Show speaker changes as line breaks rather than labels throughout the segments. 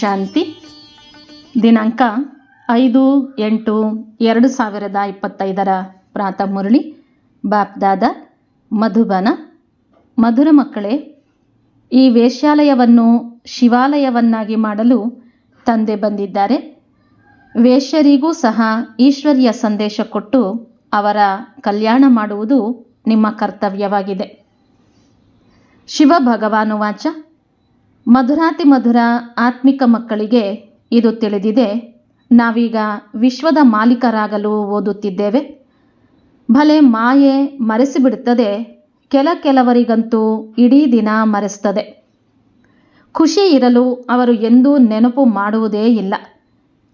ಶಾಂತಿ. ದಿನಾಂಕ ಐದು ಎಂಟು ಎರಡು ಸಾವಿರದ ಇಪ್ಪತ್ತೈದರ ಪ್ರಾತಃ ಮುರಳಿ. ಬಾಪ್ದಾದ ಮಧುಬನ. ಮಧುರ ಮಕ್ಕಳೇ, ಈ ವೇಶ್ಯಾಲಯವನ್ನು ಶಿವಾಲಯವನ್ನಾಗಿ ಮಾಡಲು ತಂದೆ ಬಂದಿದ್ದಾರೆ. ವೇಶ್ಯರಿಗೂ ಸಹ ಈಶ್ವರ್ಯ ಸಂದೇಶ ಕೊಟ್ಟು ಅವರ ಕಲ್ಯಾಣ ಮಾಡುವುದು ನಿಮ್ಮ ಕರ್ತವ್ಯವಾಗಿದೆ. ಶಿವ ಭಗವಾನುವಾಚ ಮಧುರಾತಿ ಮಧುರ ಆತ್ಮಿಕ ಮಕ್ಕಳಿಗೆ ಇದು ತಿಳಿದಿದೆ. ನಾವೀಗ ವಿಶ್ವದ ಮಾಲೀಕರಾಗಲು ಓದುತ್ತಿದ್ದೇವೆ. ಭಲೆ ಮಾಯೆ ಮರೆಸಿಬಿಡುತ್ತದೆ, ಕೆಲ ಕೆಲವರಿಗಂತೂ ಇಡೀ ದಿನ ಮರೆಸ್ತದೆ. ಖುಷಿ ಇರಲು ಅವರು ಎಂದೂ ನೆನಪು ಮಾಡುವುದೇ ಇಲ್ಲ.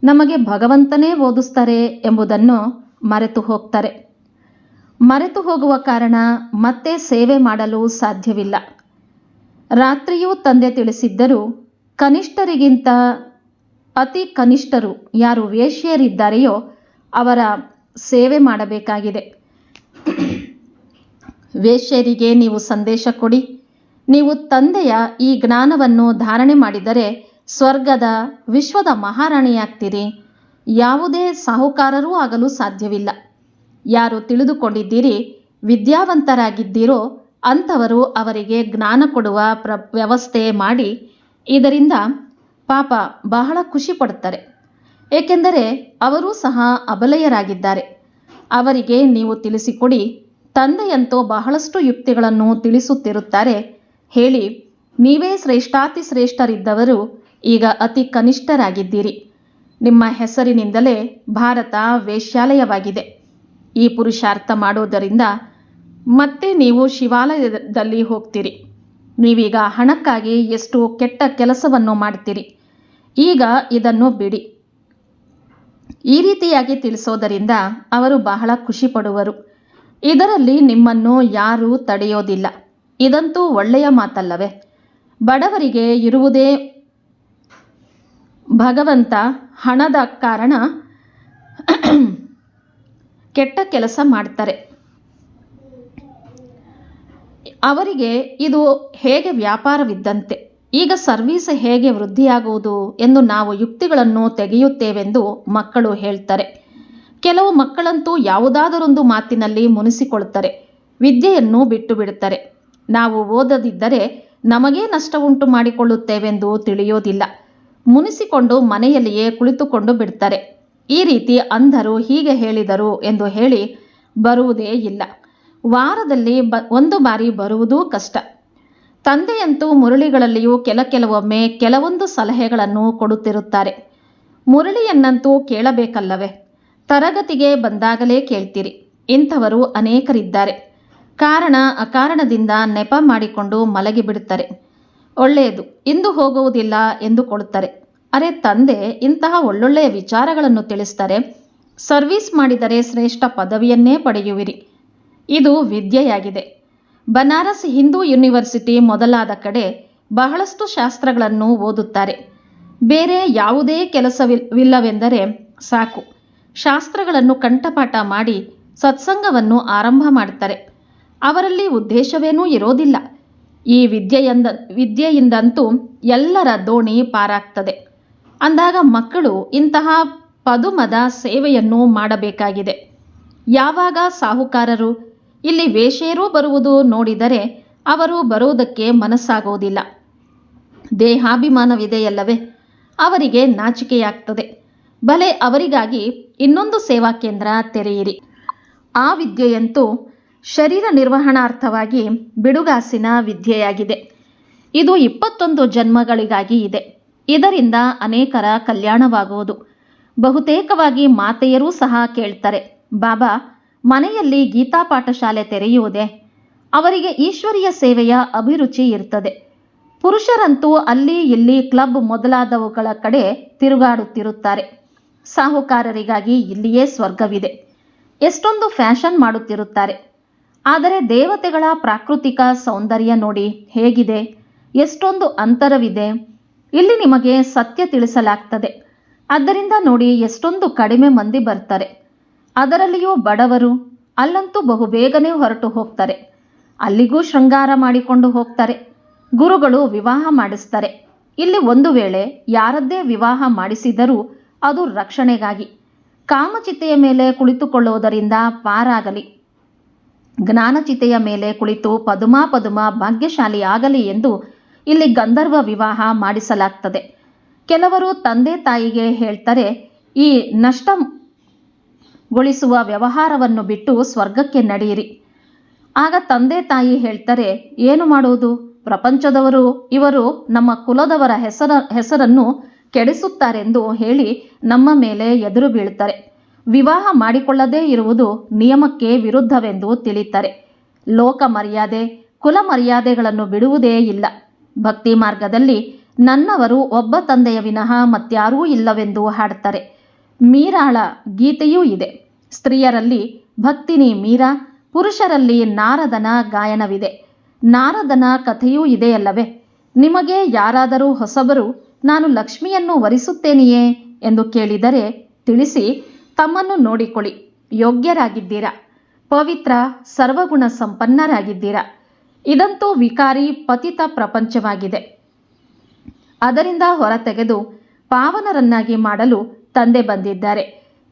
ನಮಗೆ ಭಗವಂತನೇ ಓದಿಸ್ತಾರೆ ಎಂಬುದನ್ನು ಮರೆತು ಹೋಗ್ತಾರೆ. ಮರೆತು ಹೋಗುವ ಕಾರಣ ಮತ್ತೆ ಸೇವೆ ಮಾಡಲು ಸಾಧ್ಯವಿಲ್ಲ. ರಾತ್ರಿಯೂ ತಂದೆ ತಿಳಿಸಿದ್ದರು, ಕನಿಷ್ಠರಿಗಿಂತ ಅತಿ ಕನಿಷ್ಠರು ಯಾರು ವೇಶ್ಯರಿದ್ದಾರೆಯೋ ಅವರ ಸೇವೆ ಮಾಡಬೇಕಾಗಿದೆ. ವೇಶ್ಯರಿಗೆ ನೀವು ಸಂದೇಶ ಕೊಡಿ. ನೀವು ತಂದೆಯ ಈ ಜ್ಞಾನವನ್ನು ಧಾರಣೆ ಮಾಡಿದರೆ ಸ್ವರ್ಗದ ವಿಶ್ವದ ಮಹಾರಾಣಿಯಾಗ್ತೀರಿ. ಯಾವುದೇ ಸಾಹುಕಾರರೂ ಆಗಲು ಸಾಧ್ಯವಿಲ್ಲ. ಯಾರು ತಿಳಿದುಕೊಂಡಿದ್ದೀರಿ, ವಿದ್ಯಾವಂತರಾಗಿದ್ದೀರೋ ಅಂಥವರು ಅವರಿಗೆ ಜ್ಞಾನ ಕೊಡುವ ಪ್ರ, ವ್ಯವಸ್ಥೆ ಮಾಡಿ ಇದರಿಂದ ಪಾಪ ಬಹಳ ಖುಷಿ ಪಡುತ್ತಾರೆ. ಏಕೆಂದರೆ ಅವರೂ ಸಹ ಅಬಲೆಯರಾಗಿದ್ದಾರೆ. ಅವರಿಗೆ ನೀವು ತಿಳಿಸಿಕೊಡಿ, ತಂದೆಯಂತೂ ಬಹಳಷ್ಟು ಯುಕ್ತಿಗಳನ್ನು ತಿಳಿಸುತ್ತಿರುತ್ತಾರೆ. ಹೇಳಿ, ನೀವೇ ಶ್ರೇಷ್ಠಾತಿ ಶ್ರೇಷ್ಠರಿದ್ದವರು ಈಗ ಅತಿ ಕನಿಷ್ಠರಾಗಿದ್ದೀರಿ. ನಿಮ್ಮ ಹೆಸರಿನಿಂದಲೇ ಭಾರತ ವೇಶ್ಯಾಲಯವಾಗಿದೆ. ಈ ಪುರುಷಾರ್ಥ ಮಾಡೋದರಿಂದ ಮತ್ತೆ ನೀವು ಶಿವಾಲಯದಲ್ಲಿ ಹೋಗ್ತೀರಿ. ನೀವೀಗ ಹಣಕ್ಕಾಗಿ ಎಷ್ಟು ಕೆಟ್ಟ ಕೆಲಸವನ್ನು ಮಾಡ್ತೀರಿ. ಈಗ ಇದನ್ನು ಬಿಡಿ. ಈ ರೀತಿಯಾಗಿ ತಿಳಿಸೋದರಿಂದ ಅವರು ಬಹಳ ಖುಷಿ ಪಡುವರು ಇದರಲ್ಲಿ ನಿಮ್ಮನ್ನು ಯಾರೂ ತಡೆಯೋದಿಲ್ಲ. ಇದಂತೂ ಒಳ್ಳೆಯ ಮಾತಲ್ಲವೇ? ಬಡವರಿಗೆ ಇರುವುದೇ ಭಗವಂತ ಹಣದ ಕಾರಣ ಕೆಟ್ಟ ಕೆಲಸ ಮಾಡ್ತಾರೆ. ಅವರಿಗೆ ಇದು ಹೇಗೆ ವ್ಯಾಪಾರವಿದ್ದಂತೆ, ಈಗ ಸರ್ವೀಸ್ ಹೇಗೆ ವೃದ್ಧಿಯಾಗುವುದು ಎಂದು ನಾವು ಯುಕ್ತಿಗಳನ್ನು ತೆಗೆಯುತ್ತೇವೆಂದು ಮಕ್ಕಳು ಹೇಳ್ತಾರೆ. ಕೆಲವು ಮಕ್ಕಳಂತೂ ಯಾವುದಾದರೊಂದು ಮಾತಿನಲ್ಲಿ ಮುನಿಸಿಕೊಳ್ತಾರೆ, ವಿದ್ಯೆಯನ್ನು ಬಿಟ್ಟು ಬಿಡುತ್ತಾರೆ ನಾವು ಓದದಿದ್ದರೆ ನಮಗೇ ನಷ್ಟ ಉಂಟು ಮಾಡಿಕೊಳ್ಳುತ್ತೇವೆಂದು ತಿಳಿಯೋದಿಲ್ಲ. ಮುನಿಸಿಕೊಂಡು ಮನೆಯಲ್ಲಿಯೇ ಕುಳಿತುಕೊಂಡು ಬಿಡ್ತಾರೆ. ಈ ರೀತಿ ಅಂಧರು ಹೀಗೆ ಹೇಳಿದರು ಎಂದು ಹೇಳಿ ಬರುವುದೇ ಇಲ್ಲ. ವಾರದಲ್ಲಿ ಬ ಒಂದು ಬಾರಿ ಬರುವುದೂ ಕಷ್ಟ. ತಂದೆಯಂತೂ ಮುರಳಿಗಳಲ್ಲಿಯೂ ಕೆಲ ಕೆಲವೊಮ್ಮೆ ಕೆಲವೊಂದು ಸಲಹೆಗಳನ್ನು ಕೊಡುತ್ತಿರುತ್ತಾರೆ. ಮುರಳಿಯನ್ನಂತೂ ಕೇಳಬೇಕಲ್ಲವೇ? ತರಗತಿಗೆ ಬಂದಾಗಲೇ ಕೇಳ್ತೀರಿ. ಇಂಥವರು ಅನೇಕರಿದ್ದಾರೆ. ಕಾರಣ ಅಕಾರಣದಿಂದ ನೆಪ ಮಾಡಿಕೊಂಡು ಮಲಗಿಬಿಡುತ್ತಾರೆ ಒಳ್ಳೆಯದು, ಇಂದು ಹೋಗುವುದಿಲ್ಲ ಎಂದುಕೊಳ್ಳುತ್ತಾರೆ ಅರೆ ತಂದೆ, ಇಂತಹ ಒಳ್ಳೊಳ್ಳೆಯ ವಿಚಾರಗಳನ್ನು ತಿಳಿಸ್ತಾರೆ ಸರ್ವಿಸ್ ಮಾಡಿದರೆ ಶ್ರೇಷ್ಠ ಪದವಿಯನ್ನೇ ಪಡೆಯುವಿರಿ. ಇದು ವಿದ್ಯೆಯಾಗಿದೆ. ಬನಾರಸ್ ಹಿಂದೂ ಯೂನಿವರ್ಸಿಟಿ ಮೊದಲಾದ ಕಡೆ ಬಹಳಷ್ಟು ಶಾಸ್ತ್ರಗಳನ್ನು ಓದುತ್ತಾರೆ. ಬೇರೆ ಯಾವುದೇ ಕೆಲಸವಿಲ್ಲವೆಂದರೆ ಸಾಕು. ಶಾಸ್ತ್ರಗಳನ್ನು ಕಂಠಪಾಠ ಮಾಡಿ ಸತ್ಸಂಗವನ್ನು ಆರಂಭ ಮಾಡ್ತಾರೆ. ಅವರಲ್ಲಿ ಉದ್ದೇಶವೇನೂ ಇರೋದಿಲ್ಲ. ಈ ವಿದ್ಯೆಯಿಂದ, ವಿದ್ಯೆಯಿಂದಂತೂ ಎಲ್ಲರ ದೋಣಿ ಪಾರಾಗ್ತದೆ. ಅಂದಾಗ ಮಕ್ಕಳು ಇಂತಹ ಪದುಮದ ಸೇವೆಯನ್ನು ಮಾಡಬೇಕಾಗಿದೆ. ಯಾವಾಗ ಸಾಹುಕಾರರು ಇಲ್ಲಿ ವೇಷೆಯರೂ ಬರುವುದು ನೋಡಿದರೆ ಅವರು ಬರುವುದಕ್ಕೆ ಮನಸ್ಸಾಗುವುದಿಲ್ಲ. ದೇಹಾಭಿಮಾನವಿದೆಯಲ್ಲವೇ? ಅವರಿಗೆ ನಾಚಿಕೆಯಾಗ್ತದೆ. ಭಲೆ ಅವರಿಗಾಗಿ ಇನ್ನೊಂದು ಸೇವಾ ಕೇಂದ್ರ ತೆರೆಯಿರಿ. ಆ ವಿದ್ಯೆಯಂತೂ ಶರೀರ ನಿರ್ವಹಣಾರ್ಥವಾಗಿ ಬಿಡುಗಾಸಿನ ವಿದ್ಯೆಯಾಗಿದೆ. ಇದು ಇಪ್ಪತ್ತೊಂದು ಜನ್ಮಗಳಿಗಾಗಿ ಇದೆ. ಇದರಿಂದ ಅನೇಕರ ಕಲ್ಯಾಣವಾಗುವುದು. ಬಹುತೇಕವಾಗಿ ಮಾತೆಯರೂ ಸಹ ಕೇಳ್ತಾರೆ, ಬಾಬಾ ಮನೆಯಲ್ಲಿ ಗೀತಾ ಪಾಠಶಾಲೆ ತೆರೆಯುವುದೇ? ಅವರಿಗೆ ಈಶ್ವರಿಯ ಸೇವೆಯ ಅಭಿರುಚಿ ಇರ್ತದೆ. ಪುರುಷರಂತೂ ಅಲ್ಲಿ ಇಲ್ಲಿ ಕ್ಲಬ್ ಮೊದಲಾದವುಗಳ ಕಡೆ ತಿರುಗಾಡುತ್ತಿರುತ್ತಾರೆ. ಸಾಹುಕಾರರಿಗಾಗಿ ಇಲ್ಲಿಯೇ ಸ್ವರ್ಗವಿದೆ. ಎಷ್ಟೊಂದು ಫ್ಯಾಷನ್ ಮಾಡುತ್ತಿರುತ್ತಾರೆ. ಆದರೆ ದೇವತೆಗಳ ಪ್ರಾಕೃತಿಕ ಸೌಂದರ್ಯ ನೋಡಿ ಹೇಗಿದೆ? ಎಷ್ಟೊಂದು ಅಂತರವಿದೆ. ಇಲ್ಲಿ ನಿಮಗೆ ಸತ್ಯ ತಿಳಿಸಲಾಗ್ತದೆ. ಆದ್ದರಿಂದ ನೋಡಿ ಎಷ್ಟೊಂದು ಕಡಿಮೆ ಮಂದಿ ಬರ್ತಾರೆ. ಅದರಲ್ಲಿಯೂ ಬಡವರು ಅಲ್ಲಂತೂ ಬಹುಬೇಗನೆ ಹೊರಟು ಹೋಗ್ತಾರೆ. ಅಲ್ಲಿಗೂ ಶೃಂಗಾರ ಮಾಡಿಕೊಂಡು ಹೋಗ್ತಾರೆ. ಗುರುಗಳು ವಿವಾಹ ಮಾಡಿಸ್ತಾರೆ. ಇಲ್ಲಿ ಒಂದು ವೇಳೆ ಯಾರದ್ದೇ ವಿವಾಹ ಮಾಡಿಸಿದರೂ ಅದು ರಕ್ಷಣೆಗಾಗಿ. ಕಾಮಚಿತೆಯ ಮೇಲೆ ಕುಳಿತುಕೊಳ್ಳುವುದರಿಂದ ಪಾರಾಗಲಿ. ಜ್ಞಾನಚಿತೆಯ ಮೇಲೆ ಕುಳಿತು ಪದುಮಾ ಪದುಮ ಭಾಗ್ಯಶಾಲಿ ಆಗಲಿ ಎಂದು ಇಲ್ಲಿ ಗಂಧರ್ವ ವಿವಾಹ ಮಾಡಿಸಲಾಗ್ತದೆ. ಕೆಲವರು ತಂದೆ ತಾಯಿಗೆ ಹೇಳ್ತಾರೆ, ಈ ನಷ್ಟಗೊಳಿಸುವ ವ್ಯವಹಾರವನ್ನು ಬಿಟ್ಟು ಸ್ವರ್ಗಕ್ಕೆ ನಡೆಯಿರಿ. ಆಗ ತಂದೆ ತಾಯಿ ಹೇಳ್ತಾರೆ, ಏನು ಮಾಡುವುದು ಪ್ರಪಂಚದವರು, ಇವರು ನಮ್ಮ ಕುಲದವರ ಹೆಸರ, ಹೆಸರನ್ನು ಕೆಡಿಸುತ್ತಾರೆಂದು ಹೇಳಿ ನಮ್ಮ ಮೇಲೆ ಎದುರು ಬೀಳುತ್ತಾರೆ ವಿವಾಹ ಮಾಡಿಕೊಳ್ಳದೇ ಇರುವುದು ನಿಯಮಕ್ಕೆ ವಿರುದ್ಧವೆಂದು ತಿಳಿತಾರೆ. ಲೋಕ ಮರ್ಯಾದೆ, ಕುಲ ಮರ್ಯಾದೆಗಳನ್ನು ಬಿಡುವುದೇ ಇಲ್ಲ. ಭಕ್ತಿ ಮಾರ್ಗದಲ್ಲಿ ನನ್ನವರು ಒಬ್ಬ ತಂದೆಯ ವಿನಃ ಮತ್ಯಾರೂ ಇಲ್ಲವೆಂದು ಹಾಡ್ತಾರೆ. ಮೀರಾಳ ಗೀತೆಯೂ ಇದೆ. ಸ್ತ್ರೀಯರಲ್ಲಿ ಭಕ್ತಿನಿ ಮೀರಾ, ಪುರುಷರಲ್ಲಿ ನಾರದನ ಗಾಯನವಿದೆ. ನಾರದನ ಕಥೆಯೂ ಇದೆಯಲ್ಲವೇ? ನಿಮಗೆ ಯಾರಾದರೂ ಹೊಸಬರು, ನಾನು ಲಕ್ಷ್ಮಿಯನ್ನು ವರಿಸುತ್ತೇನೆಯೇ ಎಂದು ಕೇಳಿದರೆ ತಿಳಿಸಿ, ತಮ್ಮನ್ನು ನೋಡಿಕೊಳ್ಳಿ. ಯೋಗ್ಯರಾಗಿದ್ದೀರಾ? ಪವಿತ್ರ, ಸರ್ವಗುಣ ಸಂಪನ್ನರಾಗಿದ್ದೀರಾ? ಇದಂತೂ ವಿಕಾರಿ, ಪತಿತ ಪ್ರಪಂಚವಾಗಿದೆ. ಅದರಿಂದ ಹೊರತೆಗೆದು ಪಾವನರನ್ನಾಗಿ ಮಾಡಲು ತಂದೆ ಬಂದಿದ್ದಾರೆ.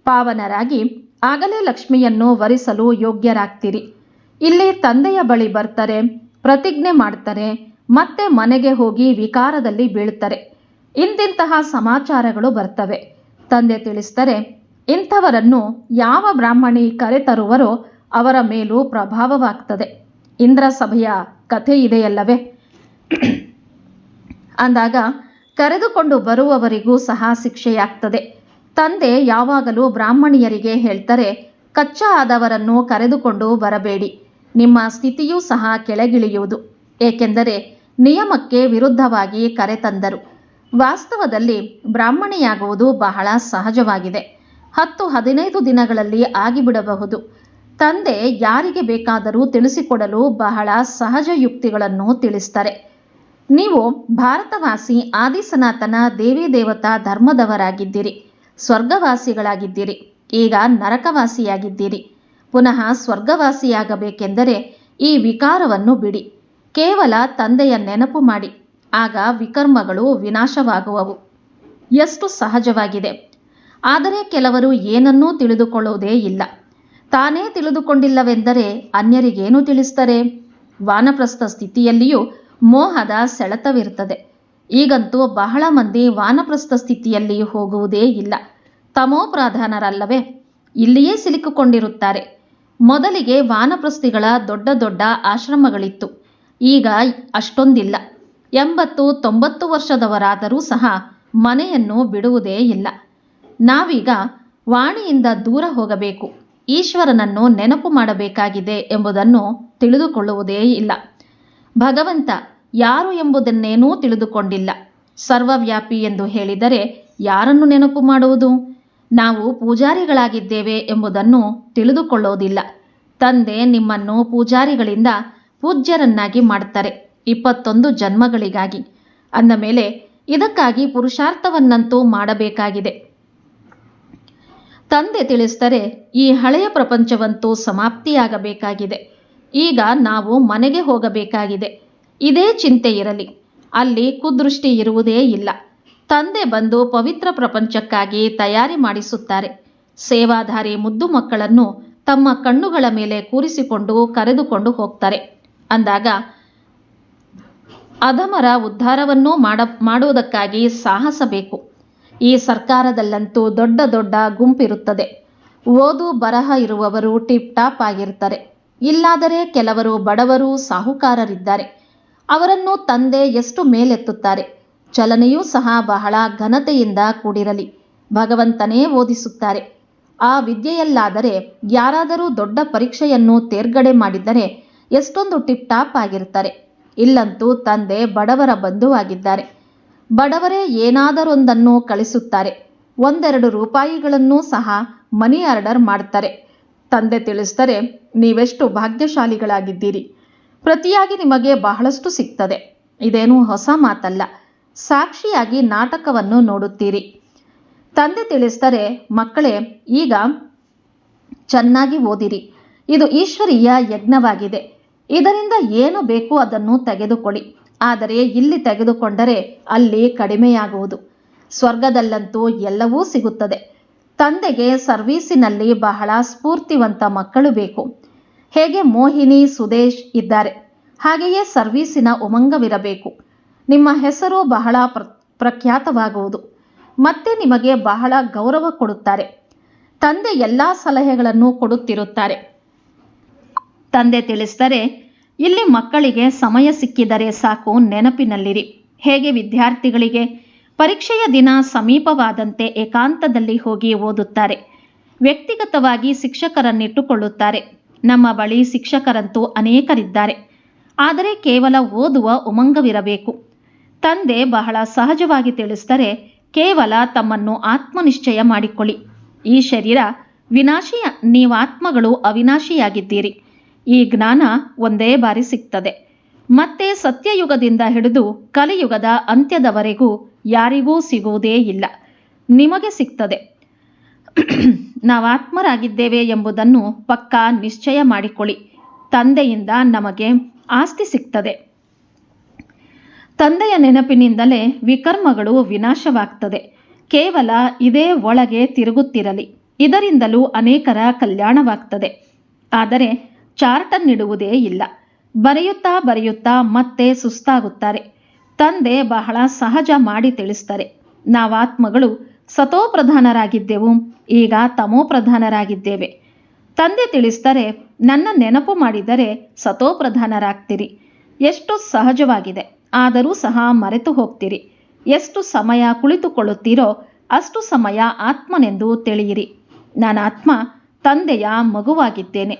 ಪಾವನರಾಗಿ, ಆಗಲೇ ಲಕ್ಷ್ಮಿಯನ್ನು ವರಿಸಲು ಯೋಗ್ಯರಾಗ್ತೀರಿ. ಇಲ್ಲಿ ತಂದೆಯ ಬಳಿ ಬರ್ತಾರೆ, ಪ್ರತಿಜ್ಞೆ ಮಾಡ್ತಾರೆ, ಮತ್ತೆ ಮನೆಗೆ ಹೋಗಿ ವಿಕಾರದಲ್ಲಿ ಬೀಳ್ತಾರೆ ಇಂತಿಂತಹ ಸಮಾಚಾರಗಳು ಬರ್ತವೆ. ತಂದೆ ತಿಳಿಸ್ತಾರೆ ಇಂಥವರನ್ನು ಯಾವ ಬ್ರಾಹ್ಮಣಿ ಕರೆತರುವರೋ ಅವರ ಮೇಲೂ ಪ್ರಭಾವವಾಗ್ತದೆ. ಇಂದ್ರ ಸಭೆಯ ಕಥೆ ಇದೆಯಲ್ಲವೇ? ಅಂದಾಗ, ಕರೆದುಕೊಂಡು ಬರುವವರಿಗೂ ಸಹ ಶಿಕ್ಷೆಯಾಗ್ತದೆ. ತಂದೆ ಯಾವಾಗಲೂ ಬ್ರಾಹ್ಮಣಿಯರಿಗೆ ಹೇಳ್ತಾರೆ, ಕಚ್ಚಾ ಆದವರನ್ನು ಕರೆದುಕೊಂಡು ಬರಬೇಡಿ. ನಿಮ್ಮ ಸ್ಥಿತಿಯೂ ಸಹ ಕೆಳಗಿಳಿಯುವುದು. ಏಕೆಂದರೆ ನಿಯಮಕ್ಕೆ ವಿರುದ್ಧವಾಗಿ ಕರೆತಂದರು ವಾಸ್ತವದಲ್ಲಿ ಬ್ರಾಹ್ಮಣಿಯಾಗುವುದು ಬಹಳ ಸಹಜವಾಗಿದೆ. ಹತ್ತು ಹದಿನೈದು ದಿನಗಳಲ್ಲಿ ಆಗಿಬಿಡಬಹುದು. ತಂದೆ ಯಾರಿಗೆ ಬೇಕಾದರೂ ತಿಳಿಸಿಕೊಡಲು ಬಹಳ ಸಹಜ ಯುಕ್ತಿಗಳನ್ನು ತಿಳಿಸ್ತಾರೆ. ನೀವು ಭಾರತವಾಸಿ ಆದಿ ಸನಾತನ ದೇವಿ ದೇವತಾ ಧರ್ಮದವರಾಗಿದ್ದೀರಿ. ಸ್ವರ್ಗವಾಸಿಗಳಾಗಿದ್ದೀರಿ. ಈಗ ನರಕವಾಸಿಯಾಗಿದ್ದೀರಿ. ಪುನಃ ಸ್ವರ್ಗವಾಸಿಯಾಗಬೇಕೆಂದರೆ ಈ ವಿಕಾರವನ್ನು ಬಿಡಿ. ಕೇವಲ ತಂದೆಯ ನೆನಪು ಮಾಡಿ. ಆಗ ವಿಕರ್ಮಗಳು ವಿನಾಶವಾಗುವವು. ಎಷ್ಟು ಸಹಜವಾಗಿದೆ. ಆದರೆ ಕೆಲವರು ಏನನ್ನೂ ತಿಳಿದುಕೊಳ್ಳುವುದೇ ಇಲ್ಲ. ತಾನೇ ತಿಳಿದುಕೊಂಡಿಲ್ಲವೆಂದರೆ ಅನ್ಯರಿಗೇನು ತಿಳಿಸ್ತಾರೆ? ವಾನಪ್ರಸ್ಥ ಸ್ಥಿತಿಯಲ್ಲಿಯೂ ಮೋಹದ ಸೆಳೆತವಿರ್ತದೆ ಈಗಂತೂ ಬಹಳ ಮಂದಿ ವಾನಪ್ರಸ್ಥ ಸ್ಥಿತಿಯಲ್ಲಿ ಹೋಗುವುದೇ ಇಲ್ಲ. ತಮೋ ತಮೋಪ್ರಧಾನರಲ್ಲವೇ ಇಲ್ಲಿಯೇ ಸಿಲುಕಿಕೊಂಡಿರುತ್ತಾರೆ. ಮೊದಲಿಗೆ ವಾನಪ್ರಸ್ಥಿಗಳ ದೊಡ್ಡ ದೊಡ್ಡ ಆಶ್ರಮಗಳಿತ್ತು. ಈಗ ಅಷ್ಟೊಂದಿಲ್ಲ. ಎಂಬತ್ತು, ತೊಂಬತ್ತು ವರ್ಷದವರಾದರೂ ಸಹ ಮನೆಯನ್ನು ಬಿಡುವುದೇ ಇಲ್ಲ. ನಾವೀಗ ವಾಣಿಯಿಂದ ದೂರ ಹೋಗಬೇಕು. ಈಶ್ವರನನ್ನು ನೆನಪು ಮಾಡಬೇಕಾಗಿದೆ ಎಂಬುದನ್ನು ತಿಳಿದುಕೊಳ್ಳುವುದೇ ಇಲ್ಲ. ಭಗವಂತ ಯಾರು ಎಂಬುದನ್ನೇನೂ ತಿಳಿದುಕೊಂಡಿಲ್ಲ. ಸರ್ವವ್ಯಾಪಿ ಎಂದು ಹೇಳಿದರೆ ಯಾರನ್ನು ನೆನಪು ಮಾಡುವುದು? ನಾವು ಪೂಜಾರಿಗಳಾಗಿದ್ದೇವೆ ಎಂಬುದನ್ನು ತಿಳಿದುಕೊಳ್ಳೋದಿಲ್ಲ ತಂದೆ ನಿಮ್ಮನ್ನು ಪೂಜಾರಿಗಳಿಂದ ಪೂಜ್ಯರನ್ನಾಗಿ ಮಾಡ್ತಾರೆ ಇಪ್ಪತ್ತೊಂದು ಜನ್ಮಗಳಿಗಾಗಿ. ಅಂದ ಮೇಲೆ, ಇದಕ್ಕಾಗಿ ಪುರುಷಾರ್ಥವನ್ನಂತೂ ಮಾಡಬೇಕಾಗಿದೆ. ತಂದೆ ತಿಳಿಸ್ತಾರೆ ಈ ಹಳೆಯ ಪ್ರಪಂಚವಂತೂ ಸಮಾಪ್ತಿಯಾಗಬೇಕಾಗಿದೆ. ಈಗ ನಾವು ಮನೆಗೆ ಹೋಗಬೇಕಾಗಿದೆ. ಇದೇ ಚಿಂತೆ ಇರಲಿ. ಅಲ್ಲಿ ಕುದೃಷ್ಟಿ ಇರುವುದೇ ಇಲ್ಲ. ತಂದೆ ಬಂದು ಪವಿತ್ರ ಪ್ರಪಂಚಕ್ಕಾಗಿ ತಯಾರಿ ಮಾಡಿಸುತ್ತಾರೆ. ಸೇವಾಧಾರಿ ಮುದ್ದು ಮಕ್ಕಳನ್ನು ತಮ್ಮ ಕಣ್ಣುಗಳ ಮೇಲೆ ಕೂರಿಸಿಕೊಂಡು ಕರೆದುಕೊಂಡು ಹೋಗ್ತಾರೆ. ಅಂದಾಗ ಅಧಮರ ಉದ್ಧಾರವನ್ನೂ ಮಾಡ, ಮಾಡುವುದಕ್ಕಾಗಿ ಸಾಹಸ ಬೇಕು. ಈ ಸರ್ಕಾರದಲ್ಲಂತೂ ದೊಡ್ಡ ದೊಡ್ಡ ಗುಂಪಿರುತ್ತದೆ. ಓದು ಬರಹ ಇರುವವರು ಟಿಪ್ ಟಾಪ್ ಆಗಿರ್ತಾರೆ. ಇಲ್ಲಾದರೆ ಕೆಲವರು ಬಡವರು ಸಾಹುಕಾರರಿದ್ದಾರೆ. ಅವರನ್ನು ತಂದೆ ಎಷ್ಟು ಮೇಲೆತ್ತುತ್ತಾರೆ. ಚಲನೆಯೂ ಸಹ ಬಹಳ ಘನತೆಯಿಂದ ಕೂಡಿರಲಿ. ಭಗವಂತನೇ ಓದಿಸುತ್ತಾರೆ. ಆ ವಿದ್ಯೆಯಲ್ಲಾದರೆ ಯಾರಾದರೂ ದೊಡ್ಡ ಪರೀಕ್ಷೆಯನ್ನು ತೇರ್ಗಡೆ ಮಾಡಿದ್ದರೆ ಎಷ್ಟೊಂದು ಟಿಪ್ ಟಾಪ್ ಆಗಿರ್ತಾರೆ ಇಲ್ಲಂತೂ ತಂದೆ ಬಡವರ ಬಂಧುವಾಗಿದ್ದಾರೆ ಬಡವರೇ ಏನಾದರೊಂದನ್ನು ಕಳಿಸುತ್ತಾರೆ. ಒಂದೆರಡು ರೂಪಾಯಿಗಳನ್ನು ಸಹ ಮನಿ ಆರ್ಡರ್ ಮಾಡ್ತಾರೆ. ತಂದೆ ತಿಳಿಸ್ತಾರೆ ನೀವೆಷ್ಟು ಭಾಗ್ಯಶಾಲಿಗಳಾಗಿದ್ದೀರಿ. ಪ್ರತಿಯಾಗಿ ನಿಮಗೆ ಬಹಳಷ್ಟು ಸಿಗ್ತದೆ. ಇದೇನು ಹೊಸ ಮಾತಲ್ಲ. ಸಾಕ್ಷಿಯಾಗಿ ನಾಟಕವನ್ನು ನೋಡುತ್ತೀರಿ. ತಂದೆ ತಿಳಿಸ್ತಾರೆ ಮಕ್ಕಳೇ, ಈಗ ಚೆನ್ನಾಗಿ ಓದಿರಿ. ಇದು ಈಶ್ವರೀಯ ಯಜ್ಞವಾಗಿದೆ. ಇದರಿಂದ ಏನು ಬೇಕು ಅದನ್ನು ತೆಗೆದುಕೊಳ್ಳಿ. ಆದರೆ ಇಲ್ಲಿ ತೆಗೆದುಕೊಂಡರೆ ಅಲ್ಲಿ ಕಡಿಮೆಯಾಗುವುದು. ಸ್ವರ್ಗದಲ್ಲಂತೂ ಎಲ್ಲವೂ ಸಿಗುತ್ತದೆ. ತಂದೆಗೆ ಸರ್ವೀಸಿನಲ್ಲಿ ಬಹಳ ಸ್ಫೂರ್ತಿವಂತ ಮಕ್ಕಳು ಬೇಕು. ಹೇಗೆ ಮೋಹಿನಿ, ಸುದೇಶ್ ಇದ್ದಾರೆ? ಹಾಗೆಯೇ ಸರ್ವೀಸಿನ ಉಮಂಗವಿರಬೇಕು. ನಿಮ್ಮ ಹೆಸರು ಬಹಳ ಪ್ರ, ಪ್ರಖ್ಯಾತವಾಗುವುದು. ಮತ್ತೆ ನಿಮಗೆ ಬಹಳ ಗೌರವ ಕೊಡುತ್ತಾರೆ. ತಂದೆ ಎಲ್ಲ ಸಲಹೆಗಳನ್ನು ಕೊಡುತ್ತಿರುತ್ತಾರೆ. ತಂದೆ ತಿಳಿಸಿದರೆ, ಇಲ್ಲಿ ಮಕ್ಕಳಿಗೆ ಸಮಯ ಸಿಕ್ಕಿದರೆ ಸಾಕು, ನೆನಪಿನಲ್ಲಿರಿ. ಹೇಗೆ ವಿದ್ಯಾರ್ಥಿಗಳಿಗೆ ಪರೀಕ್ಷೆಯ ದಿನ ಸಮೀಪವಾದಂತೆ ಏಕಾಂತದಲ್ಲಿ ಹೋಗಿ ಓದುತ್ತಾರೆ. ವ್ಯಕ್ತಿಗತವಾಗಿ ಶಿಕ್ಷಕರನ್ನಿಟ್ಟುಕೊಳ್ಳುತ್ತಾರೆ. ನಮ್ಮ ಬಳಿ ಶಿಕ್ಷಕರಂತೂ ಅನೇಕರಿದ್ದಾರೆ. ಆದರೆ ಕೇವಲ ಓದುವ ಉಮಂಗವಿರಬೇಕು. ತಂದೆ ಬಹಳ ಸಹಜವಾಗಿ ತಿಳಿಸಿದರೆ ಕೇವಲ ತಮ್ಮನ್ನು ಆತ್ಮನಿಶ್ಚಯ ಮಾಡಿಕೊಳ್ಳಿ. ಈ ಶರೀರ ವಿನಾಶಿಯ ನೀವಾತ್ಮಗಳು ಅವಿನಾಶಿಯಾಗಿದ್ದೀರಿ. ಈ ಜ್ಞಾನ ಒಂದೇ ಬಾರಿ ಸಿಗ್ತದೆ. ಮತ್ತೆ ಸತ್ಯಯುಗದಿಂದ ಹಿಡಿದು ಕಲಿಯುಗದ ಅಂತ್ಯದವರೆಗೂ ಯಾರಿಗೂ ಸಿಗುವುದೇ ಇಲ್ಲ. ನಿಮಗೆ ಸಿಗ್ತದೆ. ನಾವಾತ್ಮರಾಗಿದ್ದೇವೆ ಎಂಬುದನ್ನು ಪಕ್ಕಾ ನಿಶ್ಚಯ ಮಾಡಿಕೊಳ್ಳಿ. ತಂದೆಯಿಂದ ನಮಗೆ ಆಸ್ತಿ ಸಿಗ್ತದೆ. ತಂದೆಯ ನೆನಪಿನಿಂದಲೇ ವಿಕರ್ಮಗಳು ವಿನಾಶವಾಗ್ತದೆ. ಕೇವಲ ಇದೇ ಒಳಗೆ ತಿರುಗುತ್ತಿರಲಿ. ಇದರಿಂದಲೂ ಅನೇಕರ ಕಲ್ಯಾಣವಾಗ್ತದೆ. ಆದರೆ ಚಾರ್ಟನ್ನಿಡುವುದೇ ಇಲ್ಲ. ಬರೆಯುತ್ತಾ ಬರೆಯುತ್ತಾ ಮತ್ತೆ ಸುಸ್ತಾಗುತ್ತಾರೆ. ತಂದೆ ಬಹಳ ಸಹಜ ಮಾಡಿ ತಿಳಿಸ್ತಾರೆ. ನಾವಾತ್ಮಗಳು ಸತೋಪ್ರಧಾನರಾಗಿದ್ದೆವು ಈಗ ತಮೋ ಪ್ರಧಾನರಾಗಿದ್ದೇವೆ. ತಂದೆ ತಿಳಿಸ್ತಾರೆ ನನ್ನ ನೆನಪು ಮಾಡಿದರೆ ಸತೋ ಪ್ರಧಾನರಾಗ್ತೀರಿ. ಎಷ್ಟು ಸಹಜವಾಗಿದೆ, ಆದರೂ ಸಹ ಮರೆತು ಹೋಗ್ತೀರಿ. ಎಷ್ಟು ಸಮಯ ಕುಳಿತುಕೊಳ್ಳುತ್ತೀರೋ, ಅಷ್ಟು ಸಮಯ ಆತ್ಮನೆಂದು ತಿಳಿಯಿರಿ. ನಾನು ಆತ್ಮ ತಂದೆಯ ಮಗುವಾಗಿದ್ದೇನೆ.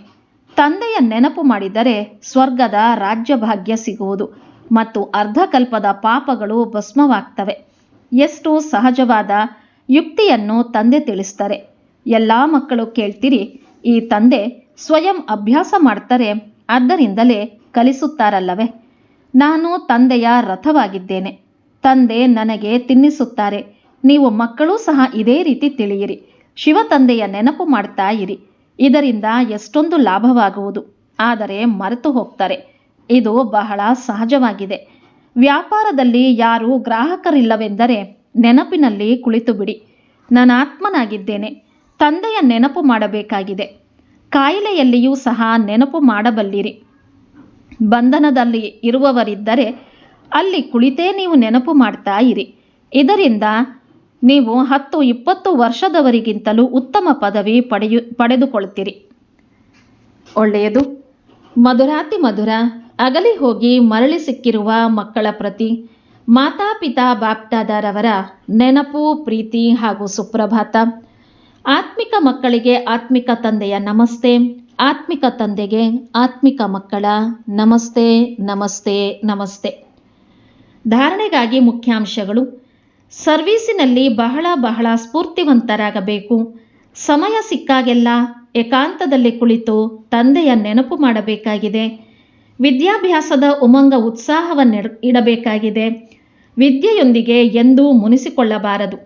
ತಂದೆಯ ನೆನಪು ಮಾಡಿದರೆ ಸ್ವರ್ಗದ ರಾಜ್ಯಭಾಗ್ಯ ಸಿಗುವುದು ಮತ್ತು ಅರ್ಧಕಲ್ಪದ ಪಾಪಗಳು ಭಸ್ಮವಾಗ್ತವೆ. ಎಷ್ಟು ಸಹಜವಾದ ಯುಕ್ತಿಯನ್ನು ತಂದೆ ತಿಳಿಸ್ತಾರೆ. ಎಲ್ಲ ಮಕ್ಕಳು ಕೇಳ್ತೀರಿ, ಈ ತಂದೆ ಸ್ವಯಂ ಅಭ್ಯಾಸ ಮಾಡ್ತಾರೆ ಆದ್ದರಿಂದಲೇ ಕಲಿಸುತ್ತಾರಲ್ಲವೇ? ನಾನು ತಂದೆಯ ರಥವಾಗಿದ್ದೇನೆ. ತಂದೆ ನನಗೆ ತಿನ್ನಿಸುತ್ತಾರೆ. ನೀವು ಮಕ್ಕಳೂ ಸಹ ಇದೇ ರೀತಿ ತಿಳಿಯಿರಿ. ಶಿವ ತಂದೆಯ ನೆನಪು ಮಾಡ್ತಾ ಇರಿ. ಇದರಿಂದ ಎಷ್ಟೊಂದು ಲಾಭವಾಗುವುದು. ಆದರೆ ಮರೆತು ಹೋಗ್ತಾರೆ. ಇದು ಬಹಳ ಸಹಜವಾಗಿದೆ. ವ್ಯಾಪಾರದಲ್ಲಿ ಯಾರು ಗ್ರಾಹಕರಿಲ್ಲವೆಂದರೆ ನೆನಪಿನಲ್ಲಿ ಕುಳಿತು ಬಿಡಿ ನಾನು ಆತ್ಮನಾಗಿದ್ದೇನೆ. ತಂದೆಯ ನೆನಪು ಮಾಡಬೇಕಾಗಿದೆ. ಕಾಯಿಲೆಯಲ್ಲಿಯೂ ಸಹ ನೆನಪು ಮಾಡಬಲ್ಲಿರಿ. ಬಂಧನದಲ್ಲಿ ಇರುವವರಿದ್ದರೆ ಅಲ್ಲಿ ಕುಳಿತೇ ನೀವು ನೆನಪು ಮಾಡ್ತಾ ಇರಿ. ಇದರಿಂದ ನೀವು ಹತ್ತು, ಇಪ್ಪತ್ತು ವರ್ಷದವರಿಗಿಂತಲೂ ಉತ್ತಮ ಪದವಿ ಪಡೆಯು, ಪಡೆದುಕೊಳ್ತೀರಿ. ಒಳ್ಳೆಯದು. ಮಧುರಾತಿ ಮಧುರ, ಅಗಲಿ ಹೋಗಿ ಮರಳಿ ಸಿಕ್ಕಿರುವ ಮಕ್ಕಳ ಪ್ರತಿ ಮಾತಾಪಿತಾ ಬಾಪ್ದಾದಾರವರ ನೆನಪು, ಪ್ರೀತಿ ಹಾಗೂ ಸುಪ್ರಭಾತ. ಆತ್ಮಿಕ ಮಕ್ಕಳಿಗೆ ಆತ್ಮಿಕ ತಂದೆಯ ನಮಸ್ತೆ. ಆತ್ಮಿಕ ತಂದೆಗೆ ಆತ್ಮಿಕ ಮಕ್ಕಳ ನಮಸ್ತೆ ನಮಸ್ತೆ ನಮಸ್ತೆ. ಧಾರಣೆಗಾಗಿ ಮುಖ್ಯಾಂಶಗಳು. ಸರ್ವೀಸಿನಲ್ಲಿ ಬಹಳ ಬಹಳ ಸ್ಫೂರ್ತಿವಂತರಾಗಬೇಕು. ಸಮಯ ಸಿಕ್ಕಾಗೆಲ್ಲ ಏಕಾಂತದಲ್ಲಿ ಕುಳಿತು ತಂದೆಯ ನೆನಪು ಮಾಡಬೇಕಾಗಿದೆ. ವಿದ್ಯಾಭ್ಯಾಸದ ಉಮಂಗ ಉತ್ಸಾಹವನ್ನು ಇಡಬೇಕಾಗಿದೆ. ವಿದ್ಯೆಯೊಂದಿಗೆ ಎಂದೂ ಮುನಿಸಿಕೊಳ್ಳಬಾರದು.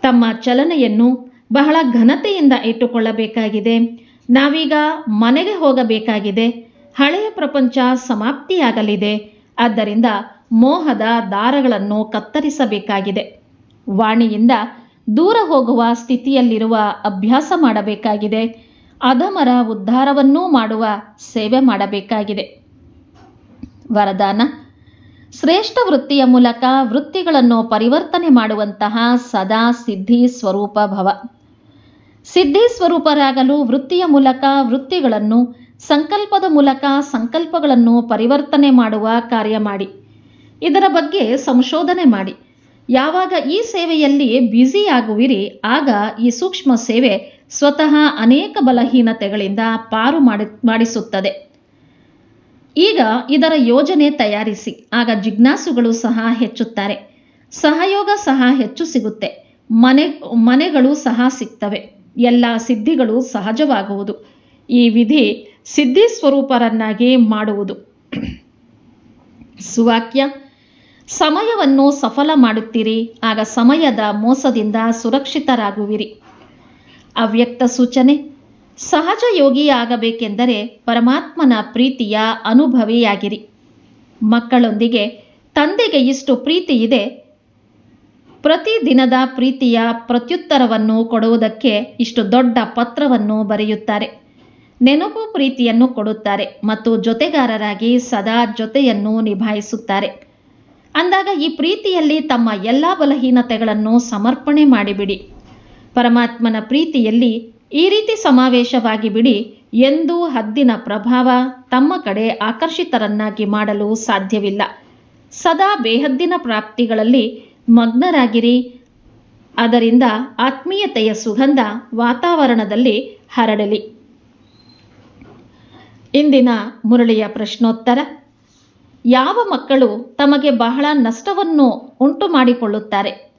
ತಮ್ಮ ಚಲನೆಯನ್ನು ಬಹಳ ಘನತೆಯಿಂದ ಇಟ್ಟುಕೊಳ್ಳಬೇಕಾಗಿದೆ. ನಾವೀಗ ಮನೆಗೆ ಹೋಗಬೇಕಾಗಿದೆ. ಹಳೆಯ ಪ್ರಪಂಚ ಸಮಾಪ್ತಿಯಾಗಲಿದೆ. ಆದ್ದರಿಂದ ಮೋಹದ ದಾರಗಳನ್ನು ಕತ್ತರಿಸಬೇಕಾಗಿದೆ. ವಾಣಿಯಿಂದ ದೂರ ಹೋಗುವ ಸ್ಥಿತಿಯಲ್ಲಿರುವ ಅಭ್ಯಾಸ ಮಾಡಬೇಕಾಗಿದೆ. ಅಧಮರ ಉದ್ಧಾರವನ್ನೂ ಮಾಡುವ ಸೇವೆ ಮಾಡಬೇಕಾಗಿದೆ. ವರದಾನ ಶ್ರೇಷ್ಠ ವೃತ್ತಿಯ ಮೂಲಕ ವೃತ್ತಿಗಳನ್ನು ಪರಿವರ್ತನೆ ಮಾಡುವಂತಹ ಸದಾ ಸಿದ್ಧಿ ಸ್ವರೂಪ ಭವ. ಸಿದ್ಧಿ ಸ್ವರೂಪರಾಗಲು ವೃತ್ತಿಯ ಮೂಲಕ ವೃತ್ತಿಗಳನ್ನು, ಸಂಕಲ್ಪದ ಮೂಲಕ ಸಂಕಲ್ಪಗಳನ್ನು ಪರಿವರ್ತನೆ ಮಾಡುವ ಕಾರ್ಯ ಮಾಡಿ. ಇದರ ಬಗ್ಗೆ ಸಂಶೋಧನೆ ಮಾಡಿ. ಯಾವಾಗ ಈ ಸೇವೆಯಲ್ಲಿ ಬ್ಯುಸಿಯಾಗುವಿರಿ, ಆಗ ಈ ಸೂಕ್ಷ್ಮ ಸೇವೆ ಸ್ವತಃ ಅನೇಕ ಬಲಹೀನತೆಗಳಿಂದ ಪಾರು ಮಾಡಿ, ಮಾಡಿಸುತ್ತದೆ. ಈಗ ಇದರ ಯೋಜನೆ ತಯಾರಿಸಿ, ಆಗ ಜಿಜ್ಞಾಸುಗಳು ಸಹ ಹೆಚ್ಚುತ್ತಾರೆ. ಸಹಯೋಗ ಸಹ ಹೆಚ್ಚು ಸಿಗುತ್ತೆ. ಮನೆ, ಮನೆಗಳು ಸಹ ಸಿಗ್ತವೆ. ಎಲ್ಲ ಸಿದ್ಧಿಗಳು ಸಹಜವಾಗುವುದು. ಈ ವಿಧಿ ಸಿದ್ಧಿ ಸ್ವರೂಪರನ್ನಾಗಿ ಮಾಡುವುದು. ಸುವಾಕ್ಯ, ಸಮಯವನ್ನು ಸಫಲ ಮಾಡುತ್ತೀರಿ, ಆಗ ಸಮಯದ ಮೋಸದಿಂದ ಸುರಕ್ಷಿತರಾಗುವಿರಿ. ಅವ್ಯಕ್ತ ಸೂಚನೆ ಸಹಜ ಯೋಗಿಯಾಗಬೇಕೆಂದರೆ ಪರಮಾತ್ಮನ ಪ್ರೀತಿಯ ಅನುಭವಿಯಾಗಿರಿ. ಮಕ್ಕಳೊಂದಿಗೆ ತಂದೆಗೆ ಇಷ್ಟು ಪ್ರೀತಿ ಇದೆ. ಪ್ರತಿದಿನದ ಪ್ರೀತಿಯ ಪ್ರತ್ಯುತ್ತರವನ್ನು ಕೊಡುವುದಕ್ಕೆ ಇಷ್ಟು ದೊಡ್ಡ ಪತ್ರವನ್ನು ಬರೆಯುತ್ತಾರೆ. ನೆನಪು ಪ್ರೀತಿಯನ್ನು ಕೊಡುತ್ತಾರೆ ಮತ್ತು ಜೊತೆಗಾರರಾಗಿ ಸದಾ ಜೊತೆಯನ್ನು ನಿಭಾಯಿಸುತ್ತಾರೆ. ಅಂದಾಗ ಈ ಪ್ರೀತಿಯಲ್ಲಿ ತಮ್ಮ ಎಲ್ಲ ಬಲಹೀನತೆಗಳನ್ನು ಸಮರ್ಪಣೆ ಮಾಡಿಬಿಡಿ. ಪರಮಾತ್ಮನ ಪ್ರೀತಿಯಲ್ಲಿ ಈ ರೀತಿ ಸಮಾವೇಶವಾಗಿ ಬಿಡಿ ಎಂದೂ ಹದ್ದಿನ ಪ್ರಭಾವ ತಮ್ಮ ಕಡೆ ಆಕರ್ಷಿತರನ್ನಾಗಿ ಮಾಡಲು ಸಾಧ್ಯವಿಲ್ಲ. ಸದಾ ಬೇಹದ್ದಿನ ಪ್ರಾಪ್ತಿಗಳಲ್ಲಿ ಮಗ್ನರಾಗಿರಿ. ಅದರಿಂದ ಆತ್ಮೀಯತೆಯ ಸುಗಂಧ ವಾತಾವರಣದಲ್ಲಿ ಹರಡಲಿ. ಇಂದಿನ ಮುರಳಿಯ ಪ್ರಶ್ನೋತ್ತರ, ಯಾವ ಮಕ್ಕಳು ತಮಗೆ ಬಹಳ ನಷ್ಟವನ್ನು ಉಂಟು ಮಾಡಿಕೊಳ್ಳುತ್ತಾರೆ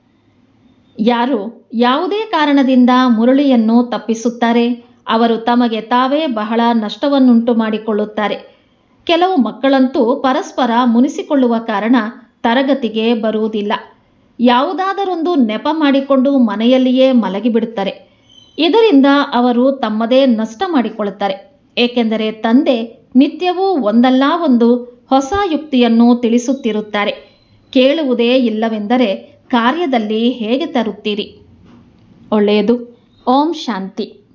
ಯಾರು ಯಾವುದೇ ಕಾರಣದಿಂದ ಮುರಳಿಯನ್ನು ತಪ್ಪಿಸುತ್ತಾರೆ? ಅವರು ತಮಗೆ ತಾವೇ ಬಹಳ ನಷ್ಟವನ್ನುಂಟು ಮಾಡಿಕೊಳ್ಳುತ್ತಾರೆ. ಕೆಲವು ಮಕ್ಕಳಂತೂ ಪರಸ್ಪರ ಮುನಿಸಿಕೊಳ್ಳುವ ಕಾರಣ ತರಗತಿಗೆ ಬರುವುದಿಲ್ಲ. ಯಾವುದಾದರೊಂದು ನೆಪ ಮಾಡಿಕೊಂಡು ಮನೆಯಲ್ಲಿಯೇ ಮಲಗಿಬಿಡುತ್ತಾರೆ. ಇದರಿಂದ ಅವರು ತಮ್ಮದೇ ನಷ್ಟ ಮಾಡಿಕೊಳ್ಳುತ್ತಾರೆ. ಏಕೆಂದರೆ ತಂದೆ ನಿತ್ಯವೂ ಒಂದಲ್ಲ ಒಂದು ಹೊಸ ಯುಕ್ತಿಯನ್ನು ತಿಳಿಸುತ್ತಿರುತ್ತಾರೆ. ಕೇಳುವುದೇ ಇಲ್ಲವೆಂದರೆ ಕಾರ್ಯದಲ್ಲಿ ಹೇಗೆ ತರುತ್ತೀರಿ? ಒಳ್ಳೆಯದು. ಓಂ ಶಾಂತಿ.